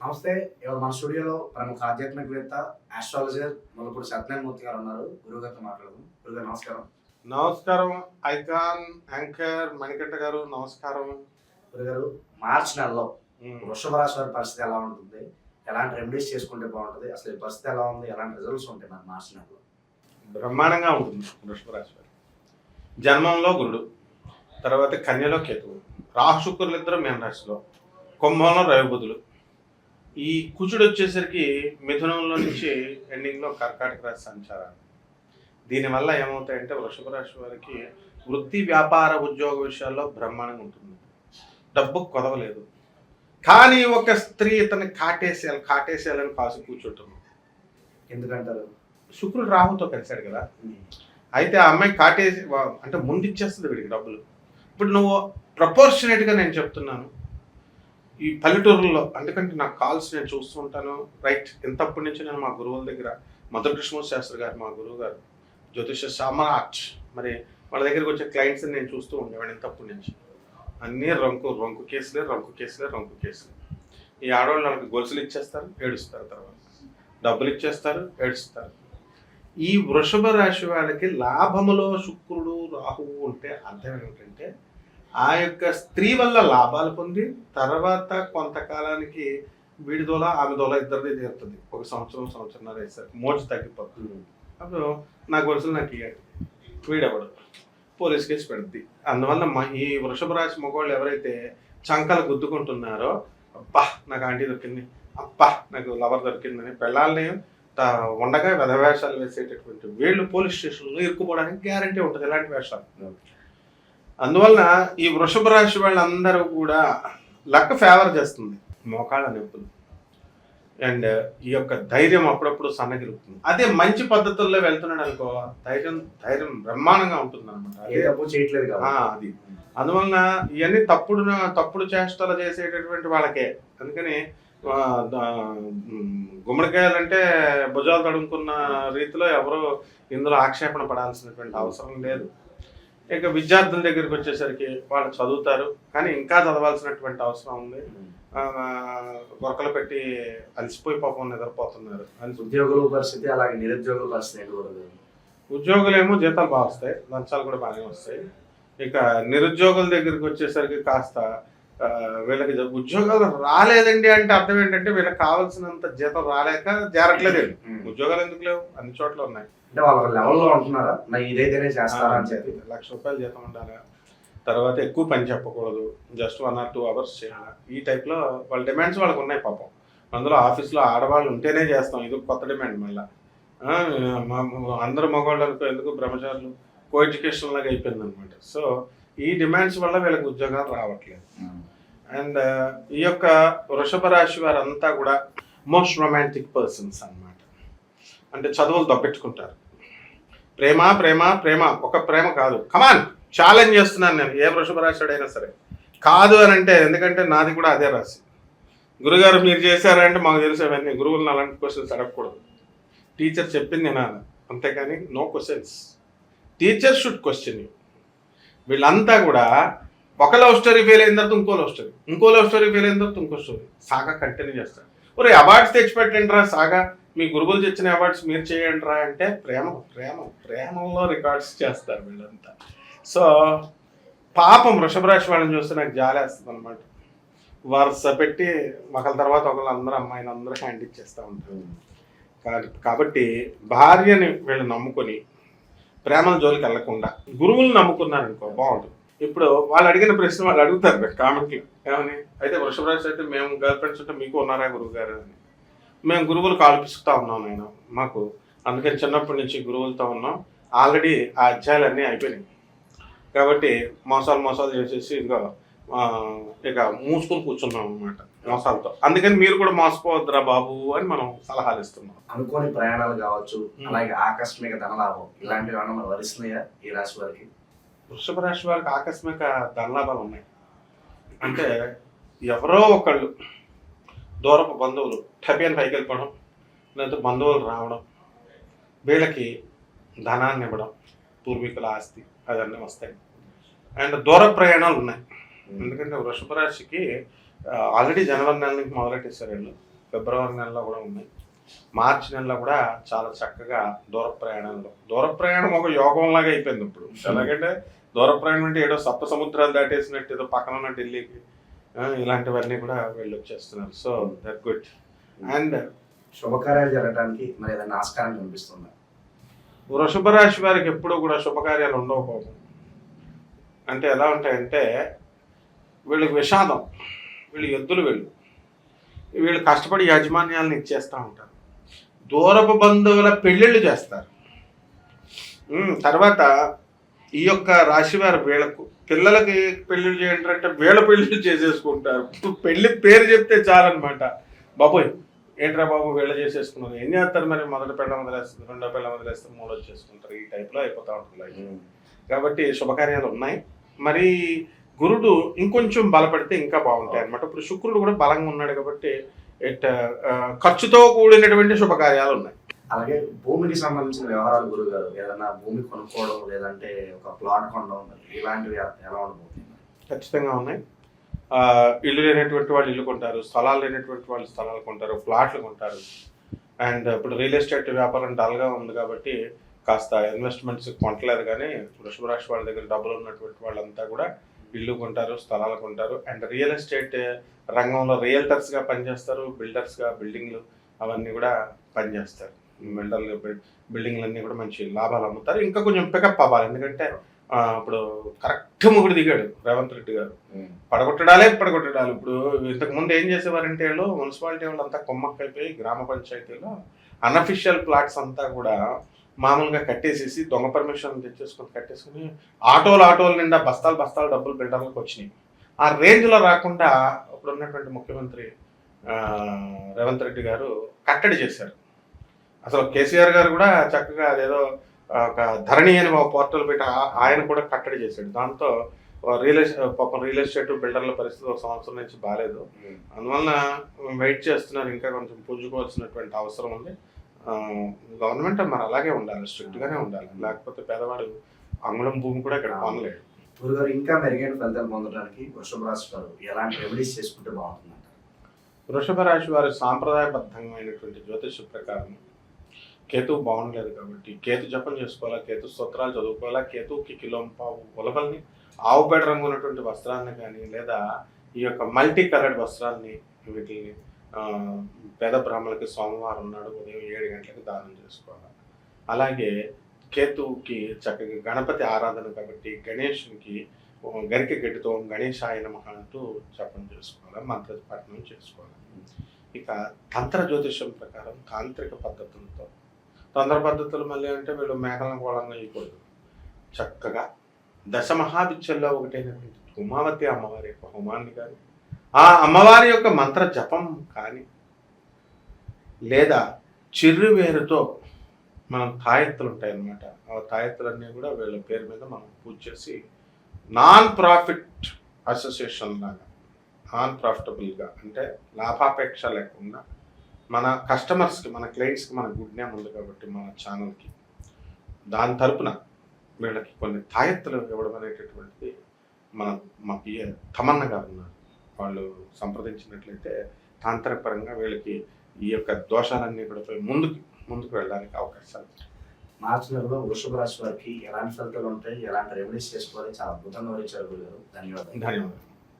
నమస్తే ఇవాళ మన స్టూడియోలో ప్రముఖ ఆధ్యాత్మికవేత్త ఆస్ట్రాలజర్ ములపూడి సత్యనారాయణమూర్తి గారు ఉన్నారు. గురువు గారితో మాట్లాడదాం. గురువు గారు నమస్కారం. నమస్కారం ఐకాన్ యాంకర్ మణికంఠ గారు నమస్కారం. గురువు గారు మార్చ్ నెలలో. వృషభ రాశి వారి పరిస్థితి ఎలా ఉంటుంది? ఎలాంటి రెమెడీస్ చేసుకుంటే బాగుంటుంది? అసలు ఈ పరిస్థితి ఎలా ఉంది? ఎలాంటి రిజల్ట్స్ ఉంటాయి మన మార్చ్ నెలలో? బ్రహ్మాండంగా ఉంటుంది వృషభ రాశి వారు. జన్మంలో గురుడు తర్వాత కన్యలో కేతువు రాహు శుక్రులు ఇద్దరు మీన రాశిలో కుంభంలో రవిబుధులు ఈ కుజుడు వచ్చేసరికి మిథునంలో నుంచి ఎండింగ్లో కర్కాటక రాశి సంచారాలు. దీనివల్ల ఏమవుతాయంటే వృషభ రాశి వారికి వృత్తి వ్యాపార ఉద్యోగ విషయాల్లో బ్రహ్మాండంగా ఉంటుంది. డబ్బు కొదవలేదు. కానీ ఒక స్త్రీ ఇతన్ని కాటేసేయాలి కాటేసేయాలని కాసు కూర్చుంటుంది. ఎందుకంటారు? శుక్రుడు రాహుతో కలిశాడు కదా. అయితే ఆ అమ్మాయి కాటేసి అంటే ముందు ఇచ్చేస్తుంది వీడికి డబ్బులు. ఇప్పుడు నువ్వు ప్రపోర్షనేట్గా నేను చెప్తున్నాను. ఈ పల్లెటూరులో ఎందుకంటే నాకు కాల్స్ నేను చూస్తూ ఉంటాను. రైట్ ఇంతప్పటి నుంచి నేను మా గురువుల దగ్గర మధుర కృష్ణ శాస్త్రి గారు మా గురువు గారు జ్యోతిష సామ్రాట్ మరి వాళ్ళ దగ్గరికి వచ్చే క్లయింట్స్ నేను చూస్తూ ఉండేవాడిని ఇంతప్పటి నుంచి. అన్నీ రంకు రంకు కేసులే రంకు కేసులే రంకు కేసులే. ఈ ఆడవాళ్ళు వాళ్ళకి గొలుసులు ఇచ్చేస్తారు ఏడుస్తారు తర్వాత. డబ్బులు ఇచ్చేస్తారు ఏడుస్తారు. ఈ వృషభ రాశి వాళ్ళకి లాభములో శుక్రుడు రాహువు ఉంటే అర్థం ఏమిటంటే ఆ యొక్క స్త్రీ వల్ల లాభాలు పొంది తర్వాత కొంతకాలానికి వీడి దోల ఆమె దోల ఇద్దరిది తీరుతుంది. ఒక సంవత్సరం సంవత్సరంన్నర వేసరికి మోజు తగ్గిపోతుంది. అప్పుడు నా గొలుసులు నాకు ఇవ్వండి వీడెవడు? పోలీస్ కేసు పెడుద్ది. అందువల్ల మా ఈ వృషభ రాశి మగవాళ్ళు ఎవరైతే చంకలు గుద్దుకుంటున్నారో అబ్బా నాకు ఆంటీ దొరికింది. అబ్బా నాకు లవర్ దొరికిందని పెళ్ళాలని త- ఉండగా వెధవేషాలు వేసేటటువంటి వీళ్ళు పోలీస్ స్టేషన్లో ఇరుక్కుపోవడానికి గ్యారంటీ ఉంటుంది. ఇలాంటి వేషాలు? అందువలన ఈ వృషభ రాశి వాళ్ళందరూ కూడా లక్ ఫేవర్ చేస్తుంది. మోకాళ్ళ నొప్పులు. అండ్ ఈ యొక్క ధైర్యం అప్పుడప్పుడు సన్నగిలుతుంది అదే మంచి పద్ధతుల్లో వెళ్తున్నాడు అనుకో ధైర్యం ధైర్యం బ్రహ్మాండంగా ఉంటుంది అనమాట చేయట్లేదు అది. అందువలన ఇవన్నీ తప్పుడు తప్పుడు చేష్టలు చేసేటటువంటి వాళ్ళకే. అందుకని గుమ్మడికాయలంటే భుజాలు తడుముకున్న రీతిలో ఎవరు ఇందులో ఆక్షేపణ పడాల్సినటువంటి అవసరం లేదు. ఇక విద్యార్థుల దగ్గరికి వచ్చేసరికి వాళ్ళు చదువుతారు. కానీ ఇంకా చదవాల్సినటువంటి అవసరం ఉంది. గొరకలు పెట్టి అలసిపోయి పాపం నిద్రపోతున్నారు. ఉద్యోగుల పరిస్థితి అలాగే నిరుద్యోగుల పరిస్థితి గారు ఉద్యోగులేమో జీతాలు బాగా వస్తాయి. లంచాలు కూడా బాగానే వస్తాయి. ఇక నిరుద్యోగుల దగ్గరికి వచ్చేసరికి కాస్త వీళ్ళకి ఉద్యోగాలు రాలేదండి అంటే అర్థం ఏంటంటే వీళ్ళకి కావాల్సినంత జీతం రాలేక చేరట్లేదు ఉద్యోగాలు ఎందుకు లేవు? అన్ని చోట్ల ఉన్నాయి. అంటే వాళ్ళ లెవెల్లో ఉంటున్నారా? ఇదైతేనే చేస్తారా అని చెప్పి. లక్ష రూపాయలు జీతం ఉండాలి. తర్వాత ఎక్కువ పని చెప్పకూడదు. Just one or two hours చేయాలి. ఈ టైప్లో వాళ్ళ డిమాండ్స్ వాళ్ళకి ఉన్నాయి పాపం. అందులో ఆఫీస్లో ఆడవాళ్ళు ఉంటేనే చేస్తాం. ఇది కొత్త డిమాండ్ మళ్ళీ. అందరూ మగవాళ్ళు అనుకో ఎందుకు బ్రహ్మచారులు? కో ఎడ్యుకేషన్ లాగా అయిపోయింది అనమాట సో ఈ డిమాండ్స్ వల్ల వీళ్ళకి ఉద్యోగాలు రావట్లేదు. అండ్ ఈ యొక్క వృషభ రాశి వారంతా కూడా మోస్ట్ రొమాంటిక్ పర్సన్స్ అన్నమాట. అంటే చదువులు దొబ్బెట్టుకుంటారు. ప్రేమ ప్రేమ ప్రేమ ఒక ప్రేమ కాదు. కమాన్ ఛాలెంజ్ చేస్తున్నాను నేను. ఏ వృషభ రాశి అయినా సరే. కాదు అని అంటే ఎందుకంటే నాది కూడా అదే రాశి. గురుగారు మీరు చేశారంటే మాకు తెలుసు అవన్నీ. గురువులను అలాంటి క్వశ్చన్స్ అడగకూడదు. టీచర్ చెప్పింది వినాలి. అంతేకాని no questions teacher should question you వీళ్ళంతా కూడా ఒక లవ్ స్టోరీ ఫెయిల్ అయిన తర్వాత ఇంకో లవ్ స్టోరీ ఇంకో లవ్ స్టోరీ ఫెయిల్ అయిన తర్వాత ఇంకో స్టోరీ సాగా కంటిన్యూ చేస్తారు. ఒరే అవార్డ్స్ తెచ్చిపెట్టండి రా సాగా. మీ గురువులు తెచ్చిన అవార్డ్స్ మీరు చేయండి రా అంటే ప్రేమ ప్రేమ ప్రేమలో రికార్డ్స్ చేస్తారు వీళ్ళంతా. సో పాపం వృషభ రాశి వాళ్ళని చూస్తే నాకు జాలేస్తుంది అనమాట వరుస పెట్టి ఒకళ్ళ తర్వాత ఒకళ్ళు అందరూ అమ్మాయిని అందరూ హ్యాండ్ ఇచ్చేస్తూ ఉంటారు. కా- కాబట్టి భార్యని వీళ్ళు నమ్ముకొని ప్రేమల జోలికి వెళ్ళకుండా గురువులు నమ్ముకున్నారనుకో బాగుంటుంది. ఇప్పుడు వాళ్ళు అడిగిన ప్రశ్న వాళ్ళు అడుగుతారు కామెంట్లు. ఏమని? అయితే వృషభ రాశి అయితే మేము గర్ల్ ఫ్రెండ్స్ ఉంటే మీకు ఉన్నారా గురువు గారు అని. మేము గురువులు కాలు పిసుకుతా ఉన్నాం నేను మాకు. అందుకని చిన్నప్పటి నుంచి గురువులతో ఉన్నాం. ఆల్రెడీ ఆ అధ్యాయాలన్నీ అయిపోయినాయి. కాబట్టి మోసాలు మోసాలు చేసేసి ఇదిగో ఇక మూసుకొని కూర్చున్నాం అనమాట మోసాలతో. అందుకని మీరు కూడా మోసపోవద్దురా బాబు అని మనం సలహాలు ఇస్తున్నాం. అనుకోని ప్రయాణాలు కావచ్చు. అలాగే ఆకస్మిక ధనలాభం ఇలాంటివి ఏమైనా వరిస్తున్నాయా ఈ రాశి వారికి? వృషభ రాశి వారికి ఆకస్మిక ధనలాభాలు ఉన్నాయి. అంటే ఎవరో ఒకళ్ళు దూరపు బంధువులు టబియన్ పైకి వెళ్ళిపోవడం లేకపోతే బంధువులు రావడం వీళ్ళకి ధనాన్ని ఇవ్వడం పూర్వీకుల ఆస్తి అవన్నీ వస్తాయి. అండ్ దూర ప్రయాణాలు ఉన్నాయి. ఎందుకంటే వృషభ రాశికి ఆల్రెడీ జనవరి నెల నుంచి మొదలెట్టేశారు వీళ్ళు. ఫిబ్రవరి నెలలో కూడా ఉన్నాయి. మార్చి నెలలో కూడా చాలా చక్కగా దూర ప్రయాణంలో దూర ప్రయాణం ఒక యోగంలాగా అయిపోయింది ఇప్పుడు. ఎలాగంటే దూర ప్రయాణం అంటే ఏదో సప్త సముద్రాలు దాటేసినట్టు ఏదో పక్కన ఉన్న ఢిల్లీకి ఇలాంటివన్నీ కూడా వీళ్ళు వచ్చేస్తున్నారు. సో దట్ గుడ్ అండ్ శుభకార్యాలు జరగడానికి మరి ఏదైనా ఆస్కారం కనిపిస్తుందా? వృషభ రాశి వారికి ఎప్పుడూ కూడా శుభకార్యాలు ఉండవు అంటే ఎలా ఉంటాయంటే వీళ్ళకి విషాదం వీళ్ళు ఎద్దులు వీళ్ళు. వీళ్ళు కష్టపడి యాజమాన్యాలను ఇచ్చేస్తూ ఉంటారు. దూరపు బంధువుల పెళ్ళిళ్ళు చేస్తారు. తర్వాత ఈ యొక్క రాశి వారు వీళ్ళకు పిల్లలకి పెళ్ళిళ్ళు అంటే వీళ్ళ పెళ్ళిళ్ళు చేసేసుకుంటారు. పెళ్ళి పేరు చెప్తే చాలన్నమాట. బాబోయ్ ఏంట్రా బాబు వీళ్ళ చేసేసుకున్నారు? ఏం చేస్తారు మరి? మొదటి పిల్ల వదిలేస్తారు రెండో పిల్ల వదిలేస్తారు మూడో చేసుకుంటారు ఈ టైప్లో అయిపోతూ ఉంటుంది కాబట్టి శుభకార్యాలు ఉన్నాయి. మరి గురుడు ఇంకొంచెం బలపడితే ఇంకా బాగుంటాయి అనమాట ఇప్పుడు శుక్రుడు కూడా బలంగా ఉన్నాడు కాబట్టి ఇట్ ఖర్చుతో కూడినటువంటి శుభకార్యాలు ఉన్నాయి. అలాగే భూమికి సంబంధించిన వ్యవహారాలు గురువు గారు ఏదైనా భూమి కొనుక్కోవడం లేదంటే ఒక ప్లాట్ కొనడం ఇలాంటివి ఎలా ఉండబోతుంది ఖచ్చితంగా ఉన్నాయి. ఇల్లు లేనటువంటి వాళ్ళు ఇల్లు కొంటారు స్థలాలు లేనటువంటి వాళ్ళు స్థలాలు కొంటారు ఫ్లాట్లు కొంటారు. అండ్ ఇప్పుడు రియల్ ఎస్టేట్ వ్యాపారం డల్గా ఉంది కాబట్టి కాస్త ఇన్వెస్ట్మెంట్స్ కొనట్లేదు కానీ వృషభ రాశి వాళ్ళ దగ్గర డబ్బులు ఉన్నటువంటి వాళ్ళంతా కూడా ఇల్లు కొంటారు స్థలాలు కొంటారు. అండ్ రియల్ ఎస్టేట్ రంగంలో రియల్టర్స్గా పనిచేస్తారు బిల్డర్స్గా బిల్డింగ్లు అవన్నీ కూడా పనిచేస్తారు. బిల్డర్లు బిల్డింగ్లు అన్నీ కూడా మంచి లాభాలు అమ్ముతారు. ఇంకా కొంచెం పికప్ అవ్వాలి. ఎందుకంటే ఇప్పుడు కరెక్ట్ ముగుడు దిగాడు రేవంత్ రెడ్డి గారు. పడగొట్టడాలే పడగొట్టడాలు. ఇప్పుడు ఇంతకు ముందు ఏం చేసేవారంటే వాళ్ళు మున్సిపాలిటీ వాళ్ళు అంతా కొమ్మక్కైపోయి గ్రామ పంచాయతీలో అన్అఫిషియల్ ప్లాట్స్ అంతా కూడా మామూలుగా కట్టేసేసి దొంగ పర్మిషన్ తెచ్చేసుకొని కట్టేసుకుని ఆటోలు ఆటోల నిండా బస్తాలు బస్తాలు డబ్బులు బిల్డర్లకు వచ్చినాయి. ఆ రేంజ్లో రాకుండా ఇప్పుడు ఉన్నటువంటి ముఖ్యమంత్రి రేవంత్ రెడ్డి గారు కట్టడి చేశారు. అసలు కేసీఆర్ గారు కూడా చక్కగా అదేదో ఒక ధరణి అని ఒక పోర్టల్ పెట్టి ఆయన కూడా కట్టడి చేశాడు. దాంతో రియల్ ఎస్టేట్ పాపం రియల్ ఎస్టేట్ బిల్డర్ల పరిస్థితి ఒక సంవత్సరం నుంచి బాగాలేదు అందువలన వెయిట్ చేస్తున్నారు ఇంకా కొంచెం పుంజుకోవాల్సినటువంటి అవసరం ఉంది. గవర్నమెంట్ మరి అలాగే ఉండాలి స్ట్రిక్ట్ గానే ఉండాలి. లేకపోతే పేదవాడు అంగుళం భూమి కూడా ఇక్కడ కొనలేడు. గురుగారు ఇంకా మెరుగైన ఫలితాలు పొందడానికి వృషభ రాశి వారు ఎలాంటి రెమెడీస్ చేసుకుంటే బాగుంటుందంట? వృషభ రాశి వారి సాంప్రదాయబద్ధమైనటువంటి జ్యోతిష ప్రకారం కేతువు బాగుండలేదు కాబట్టి కేతు జపం చేసుకోవాలా కేతు స్తోత్రాలు చదువుకోవాలా కేతువుకి కిలో పావు ఉలవల్ని ఆవు పేడ రంగు ఉన్నటువంటి వస్త్రాన్ని కానీ లేదా ఈ యొక్క మల్టీ కలర్డ్ వస్త్రాన్ని వీటిని పేద బ్రాహ్మణులకి సోమవారం నాడు ఉదయం ఏడు గంటలకు దానం చేసుకోవాలి. అలాగే కేతువుకి చక్కగా గణపతి ఆరాధన కాబట్టి గణేషునికి గరిక గడ్డితో గణేశాయ నమః అంటూ జపం చేసుకోవాలి మంత్ర పఠనం చేసుకోవాలి. ఇక తంత్ర జ్యోతిషం ప్రకారం తాంత్రిక పద్ధతులతో తొందర పద్ధతులు మళ్ళీ అంటే వీళ్ళు మేకలను కోళంగా ఇవ్వకూడదు చక్కగా దశ మహావిద్యల్లో ఒకటైనటువంటి ఉమావతి అమ్మవారి యొక్క హోమాన్ని కానీ ఆ అమ్మవారి యొక్క మంత్ర జపం కానీ లేదా చిర్రు వేరుతో మనం తాయెత్తులు ఉంటాయన్నమాట. ఆ తాయెత్తులన్నీ కూడా వీళ్ళ పేరు మీద మనం పూజ చేసి నాన్ ప్రాఫిట్ అసోసియేషన్ లాగా నాన్ ప్రాఫిటబుల్గా అంటే లాభాపేక్ష లేకుండా మన కస్టమర్స్కి మన క్లయింట్స్కి మన గుడ్ నేమ్ ఉంది కాబట్టి మన ఛానల్కి దాని తరపున వీళ్ళకి కొన్ని తాయెత్తులు ఇవ్వడం అనేటటువంటిది మన మా పిఏ తమన్న గారు ఉన్నారు. వాళ్ళు సంప్రదించినట్లయితే తాంత్రిక పరంగా వీళ్ళకి ఈ యొక్క దోషాలన్నీ కూడా ముందుకు ముందుకు వెళ్ళడానికి అవకాశాలు. మార్చి నెలలో వృషభ రాశి వారికి ఎలాంటి ఫలితాలు ఉంటాయి? ఎలాంటి రెమెడీస్ చేసుకోవాలి? చాలా అద్భుతంగా వివరించారు ధన్యవాదాలు. ధన్యవాదాలు.